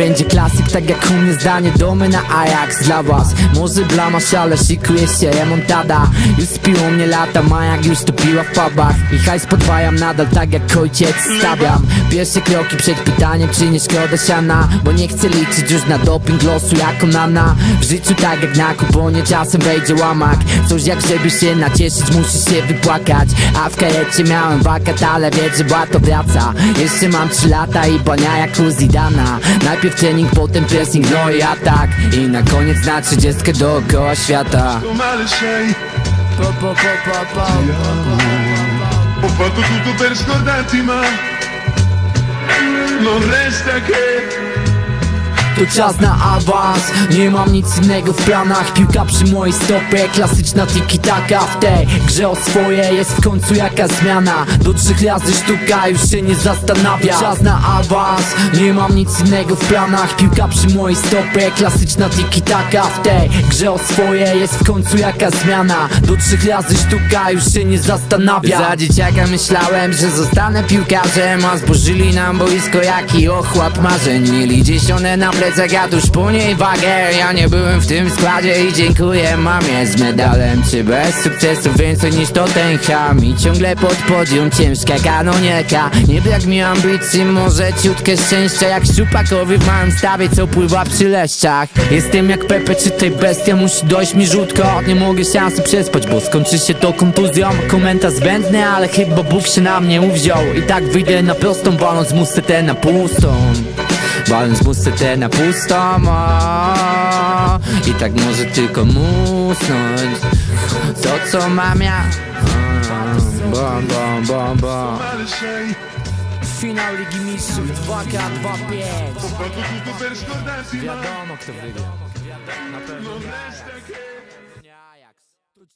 będzie klasyk Tak jak u mnie zdanie domy na Ajax Dla was. Może blamasz, ale szykuje się remontada. Już spiło mnie lata, majak już to piła w pubach. I hajs podwajam nadal tak jak ojciec stawiam. Pierwsze kroki przed pytaniem czy nie szkoda siana. Bo nie chcę liczyć już na doping losu jako nana. W życiu tak jak na kuponie czasem wejdzie łamak. Coś jak żeby się nacieszyć musisz się wypłakać. A w karecie miałem wakat, ale wiedz, że błato wraca. Jeszcze mam 3 lata i bania jak u Zidana. Najpierw trening, potem pressing, no i atak. I na koniec na 30 dookoła świata. Male sei po, po, po, po, po. Ho fatto tutto per scordarti ma. Non resta che To czas na awans. Nie mam nic innego w planach. Piłka przy mojej stopie Klasyczna tiki-taka. W tej grze o swoje Jest w końcu jakaś zmiana. Do trzech razy sztuka Już się nie zastanawia. To czas na awans. Nie mam nic innego w planach. Piłka przy mojej stopie Klasyczna tiki-taka. W tej grze o swoje Jest w końcu jakaś zmiana. Do trzech razy sztuka Już się nie zastanawia. Za dzieciaka myślałem, że zostanę piłkarzem A zburzyli nam boisko jaki ochłap marzeń. Mieli dziesiąte na plecach, a tuż po niej Ja nie byłem w tym składzie i dziękuję mamie Z medalem. Czy bez sukcesu więcej niż Tottenham I ciągle pod podium ciężka kanonierka. Nie brak mi ambicji, może ciutkę szczęścia. Jak szczupakowi w małym stawie, co pływa przy leszczach. Jestem jak Pepe, czy tej bestia? Musi dojść mi rzutko. Nie mogę szansy przespać, bo skończy się to kontuzją. Komentarz zbędny, ale chyba Bóg się na mnie uwziął. I tak wyjdę na prostą, baląc musetę na pustą Baląc musetę na pustą o, I tak może tylko musnąć. To co mam ja. Bom, bom, bom, bom. Finał Ligi Mistrzów 2K25 Ho fatto tutto per scordarti ma Wiadomo kto wygra